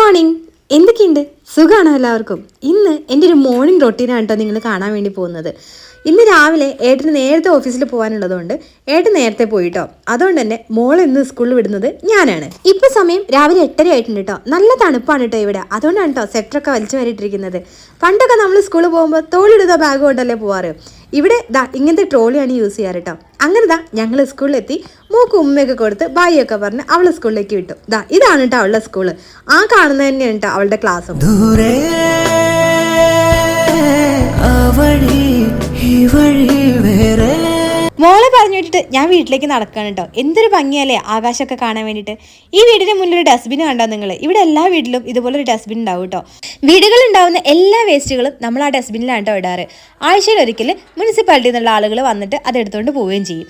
Morning എന്തൊക്കെയുണ്ട്? സുഖമാണോ എല്ലാവർക്കും? ഇന്ന് എന്റെ ഒരു മോർണിംഗ് റൊട്ടീനാണ് കേട്ടോ നിങ്ങൾ കാണാൻ വേണ്ടി പോകുന്നത്. ഇന്ന് രാവിലെ ഏട്ടന് നേരത്തെ ഓഫീസിൽ പോകാനുള്ളതുകൊണ്ട് ഏട്ടൻ നേരത്തെ പോയിട്ടോ. അതുകൊണ്ട് തന്നെ മോൾ ഇന്ന് സ്കൂളിൽ വിടുന്നത് ഞാനാണ്. ഇപ്പൊ സമയം രാവിലെ എട്ടര ആയിട്ടുണ്ട് കേട്ടോ. നല്ല തണുപ്പാണ് കേട്ടോ ഇവിടെ. അതുകൊണ്ടാണ് കേട്ടോ സെറ്ററൊക്കെ വലിച്ചു വരിട്ടിരിക്കുന്നത് പണ്ടൊക്കെ നമ്മൾ സ്കൂളിൽ പോകുമ്പോൾ തോളിടുന്ന ബാഗ് കൊണ്ടല്ലേ പോവാറ്. ഇവിടെ ദാ ഇങ്ങനത്തെ ട്രോളിയാണ് യൂസ് ചെയ്യാറ് കേട്ടോ. അങ്ങനെ ദാ ഞങ്ങൾ സ്കൂളിലെത്തി മൂക്ക് ഉമ്മയൊക്കെ കൊടുത്ത് ബായിയൊക്കെ ഒക്കെ പറഞ്ഞ് അവളെ സ്കൂളിലേക്ക് വിട്ടു. ദാ ഇതാണ് കേട്ടോ അവളുടെ സ്കൂൾ. ആ കാണുന്നത് തന്നെയാണ് കേട്ടോ അവളുടെ ക്ലാസ് മോളെ പറഞ്ഞു വിട്ടിട്ട് ഞാൻ വീട്ടിലേക്ക് നടക്കാണ് കേട്ടോ എന്തൊരു ഭംഗിയല്ലേ ആകാശമൊക്കെ കാണാൻ വേണ്ടിയിട്ട്. ഈ വീടിന് മുന്നിൽ ഒരു ഡസ്റ്റ്ബിൻ കണ്ടോ നിങ്ങൾ ഇവിടെ എല്ലാ വീട്ടിലും ഇതുപോലെ ഒരു ഡസ്റ്റ്ബിൻ ഉണ്ടാവും കേട്ടോ വീടുകളിൽ ഉണ്ടാവുന്ന എല്ലാ വേസ്റ്റുകളും നമ്മൾ ആ ഡസ്റ്റ്ബിനിലാണ് കേട്ടോ ഇടാറ്. ആഴ്ചയിൽ ഒരിക്കൽ മുനിസിപ്പാലിറ്റിയിൽ നിന്നുള്ള ആളുകൾ വന്നിട്ട് അത് എടുത്തുകൊണ്ട് പോവുകയും ചെയ്യും.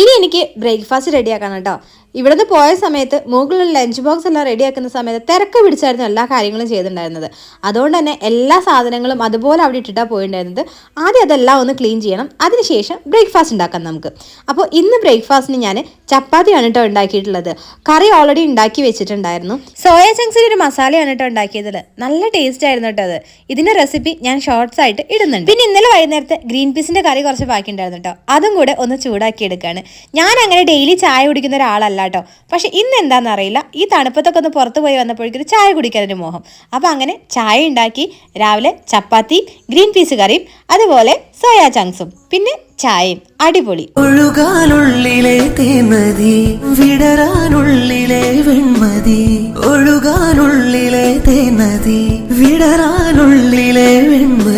ഇനി എനിക്ക് ബ്രേക്ക്ഫാസ്റ്റ് റെഡിയാക്കണം കേട്ടോ. ഇവിടുന്ന് പോയ സമയത്ത് മുകളിൽ ലഞ്ച് ബോക്സ് എല്ലാം റെഡിയാക്കുന്ന സമയത്ത് തിരക്ക് പിടിച്ചായിരുന്നു എല്ലാ കാര്യങ്ങളും ചെയ്തിട്ടുണ്ടായിരുന്നത്. അതുകൊണ്ട് തന്നെ എല്ലാ സാധനങ്ങളും അതുപോലെ അവിടെ ഇട്ടിട്ടാണ് പോയിട്ടുണ്ടായിരുന്നത് ആദ്യം അതെല്ലാം ഒന്ന് ക്ലീൻ ചെയ്യണം. അതിനുശേഷം ബ്രേക്ക്ഫാസ്റ്റ് ഉണ്ടാക്കാം നമുക്ക്. അപ്പോൾ ഇന്ന് ബ്രേക്ക്ഫാസ്റ്റിന് ഞാൻ ചപ്പാത്തിയാണ് കേട്ടോ ഉണ്ടാക്കിയിട്ടുള്ളത്. കറി ഓൾറെഡി ഉണ്ടാക്കി വെച്ചിട്ടുണ്ടായിരുന്നു. സോയ ചങ്ക്സിൽ ഒരു മസാലയാണ് കേട്ടോ ഉണ്ടാക്കിയത് നല്ല ടേസ്റ്റ് ആയിരുന്നു കേട്ടോ അത്. ഇതിന്റെ റെസിപ്പി ഞാൻ ഷോർട്സ് ആയിട്ട് ഇടുന്നുണ്ട്. പിന്നെ ഇന്നലെ വൈകുന്നേരത്തെ ഗ്രീൻ പീസിന്റെ കറി കുറച്ച് ബാക്കി ഉണ്ടായിരുന്നു കേട്ടോ അതും കൂടെ ഒന്ന് ചൂടാക്കി എടുക്കുകയാണ് ഞാൻ അങ്ങനെ ഡെയിലി ചായ കുടിക്കുന്ന ഒരാളല്ല കേട്ടോ പക്ഷെ ഇന്ന് എന്താണെന്ന് അറിയില്ല. ഈ തണുപ്പത്തൊക്കെ ഒന്ന് പുറത്ത് പോയി വന്നപ്പോഴേക്കും ചായ കുടിക്കാനൊരു മോഹം. അപ്പം അങ്ങനെ ചായ ഉണ്ടാക്കി രാവിലെ ചപ്പാത്തി ഗ്രീൻ പീസ് കറിയും അതുപോലെ സോയാ ചങ്ക്സും. പിന്നെ ചായയും അടിപൊളി. ഒഴുകാനുള്ളിലെ തേമതി വിടരാനുള്ളിലെ വെൺമതി. ഒഴുകാനുള്ളിലെ തേമതി വിടരാനുള്ളിലെ വെൺമതി.